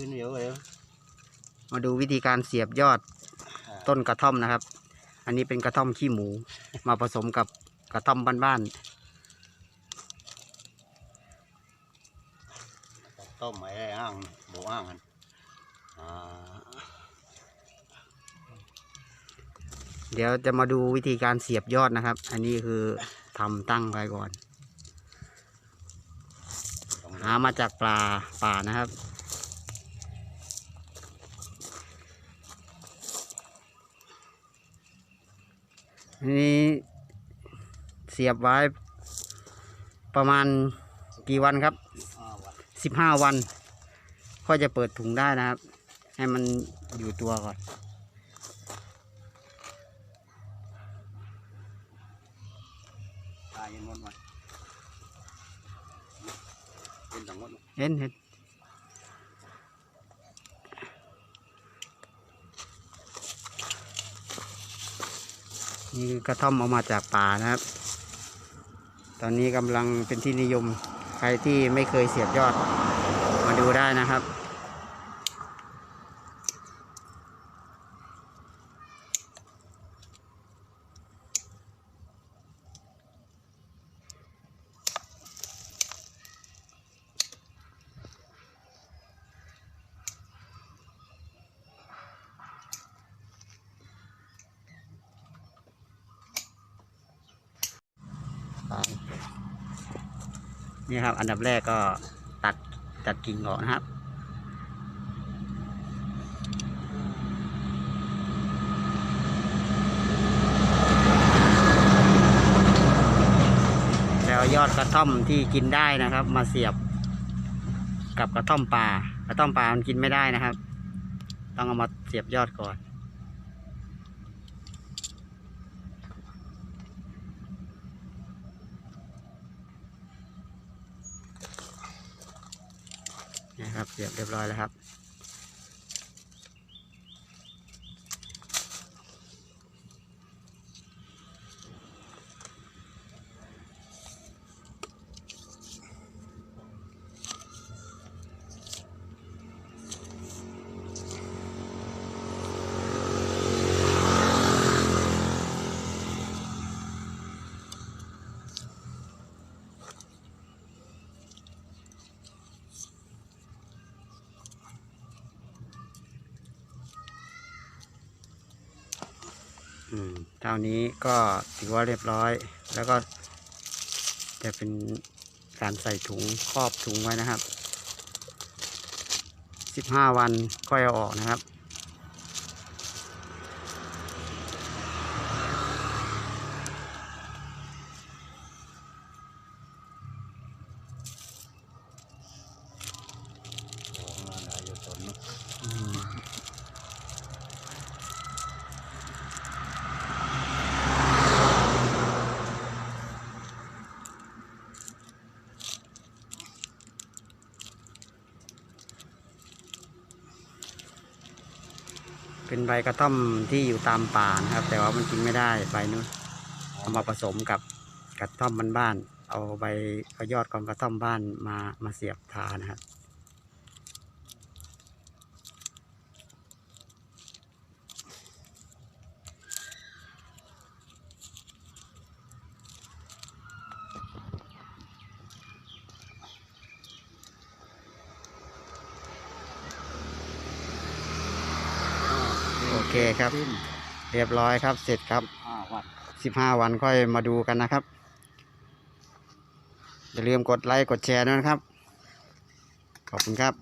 ขึ้นเยอะเลยมาดูวิธีการเสียบยอดต้นกระท่อมนะครับ อันนี้เป็นกระท่อมขี้หมู มาผสมกับกระท่อมบ้านต้มไอ้อ่างโบอ่างกันอ่าๆเดี๋ยวจะมาดูวิธีการเสียบยอดนะครับ อันนี้คือทำตั้งไว้ก่อนต้องหามาจากปลาป่านะครับ นนี้เสียบไว้ประมาณกี่วันครับอ่าวัดสิบห้าวัน ค่อยจะเปิดถุงได้นะครับ ให้มันอยู่ตัวก่อนตายยังหมดวันเป็นทั้งหมดเห็นเห็น นี่คือกระท่อมเอามาจากป่านะครับ ตอนนี้กำลังเป็นที่นิยม ใครที่ไม่เคยเสียบยอดมาดูได้นะครับ นี่ครับ อันดับแรกก็ตัดตัดกิ่งออกนะครับ แล้วยอดกระท่อมที่กินได้นะครับ มาเสียบกับกระท่อมป่ากระท่อมป่ามันกินไม่ได้นะครับ ต้องเอามาเสียบยอดก่อน นะครับเสียบเรียบร้อยแล้วครับ เท่านี้ก็ถือว่าเรียบร้อย แล้วก็จะเป็นการใส่ถุงครอบถุงไว้นะครับสิบห้าวันค่อยเอาออกนะครับ โอ้งานอะไรอยู่ตนนู้น อืม เป็นใบกระท่อมที่อยู่ตามป่านะครับ แต่ว่ามันกินไม่ได้ใบนู้นเอามาผสมกับกระท่อมบ้านๆเอาใบเอายอดของกระท่อมบ้านมามาเสียบทานะครับ โอ เคครับ เรียบร้อยครับ เสร็จครับอ่าวัดสิบห้าวันค่อยมาดูกันนะครับ อย่าลืมกดไลค์กดแชร์ด้วยนะครับ ขอบคุณครับ